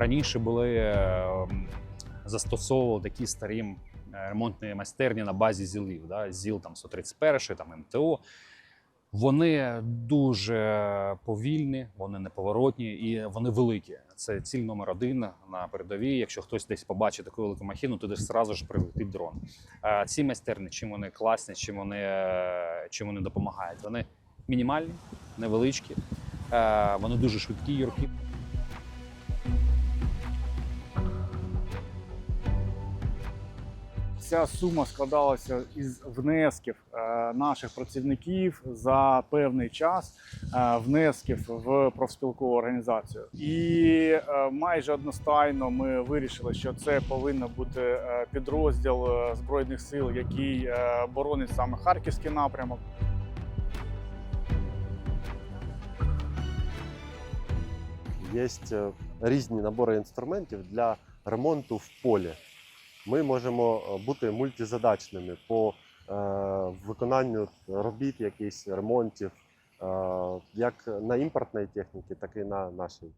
раніше були е, застосовували такі старі ремонтні майстерні на базі ЗІЛів, да, ЗІЛ там 131, там МТО. Вони дуже повільні, вони неповоротні і вони великі. Це ціль номер один на передовій. Якщо хтось десь побачить таку велику махіну, то десь зразу ж прилетить дрон. А ці майстерні, чим вони класні, чим вони, чим вони допомагають? Вони мінімальні, невеличкі, е, вони дуже швидкі, юркі. Ця сума складалася із внесків е, наших працівників за певний час, е, внесків в профспілкову організацію. І е, майже одностайно ми вирішили, що це повинен бути підрозділ збройних сил, який боронить саме харківський напрямок. Є різні набори інструментів для ремонту в полі. Ми можемо е, бути мультизадачними по е, виконанню робіт, якихось ремонтів, е, як на імпортній техніці, так і на нашій.